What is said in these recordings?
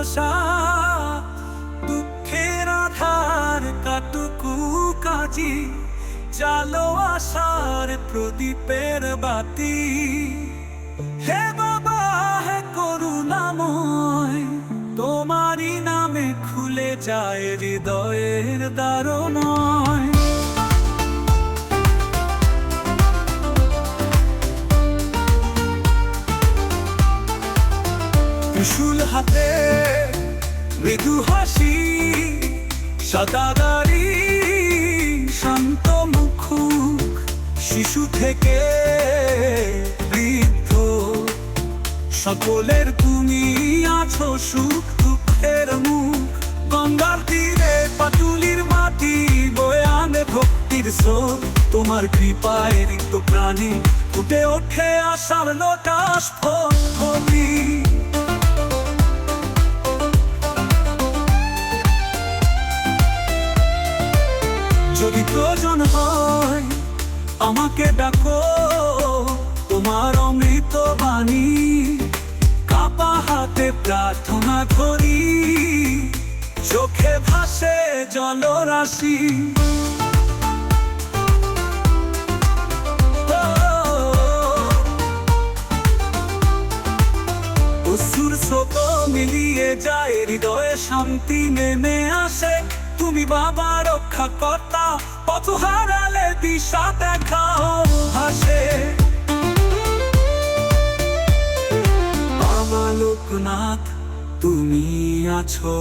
ভরসা দুঃখের আধার কাটুকু কাজী চালো আশার প্রদীপের বাতি। হে বাবা, হে করুণাময়, তোমারই নামে খুলে যায় হৃদয়ের দারণয় ত্রিশূল হাতে মৃদু হাসি সাদাদারি শান্ত মুখুক শিশু থেকে বৃদ্ধ। সকলের তুমি আছো সুখ দুঃখের মুখ। গঙ্গার তীরে পাটুলির মাটি বয়ে আনে ভক্তির স্রোত। তোমার কৃপায় ঋত প্রাণী ফুটে ওঠে আশার লোটাস ফলি আমাকে ডাকো, তোমার অমৃত বাণী। কাপা হাতে প্রার্থনা করি, চোখে ভাসে জলরাশি। অসুর স্রোত মিলিয়ে যায়, হৃদয়ে শান্তি নেমে আসে। তুমি বাবা রক্ষা কর্তা পথ হারালে দিশা লোকনাথ তুমি আছো।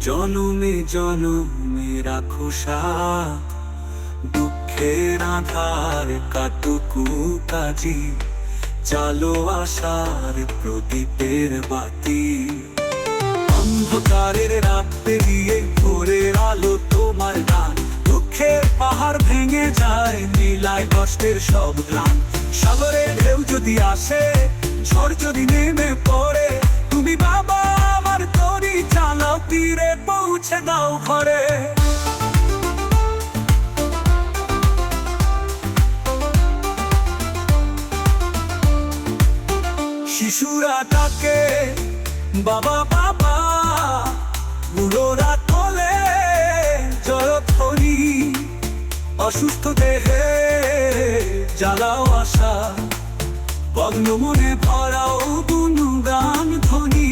জনমে জনমে রাখো সাথ। দুঃখের আধার কাটুকু কাজী। চালো আশার প্রদীপের বাতি। অন্ধকারের রাত যায় নীলায় কষ্টের সব সাগরের ঢেউ যদি আসে, ঝড় যদি নেমে পড়ে, তুমি বাবা, আমার তরি চালাও, তীরে পৌঁছে দাও ঘরে। শিশুরা ডাকে, বাবা বাবা, বুড়োরা অসুস্থ দেহে জ্বালাও আশা, ভগ্ন মনে ভরাও গান ধ্বনি।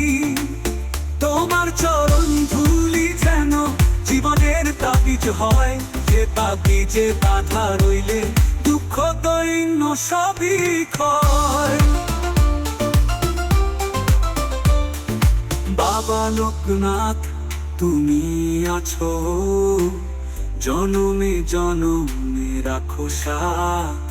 তোমার চরণ ধুলি যেন জীবনের তাবিজ হয়, যে তাবিজে বাধা রইলে দুঃখ দৈন্য সবই ক্ষয়। বাবা লোকনাথ, তুমি আছো। জনমে জনমে রাখো সাথ।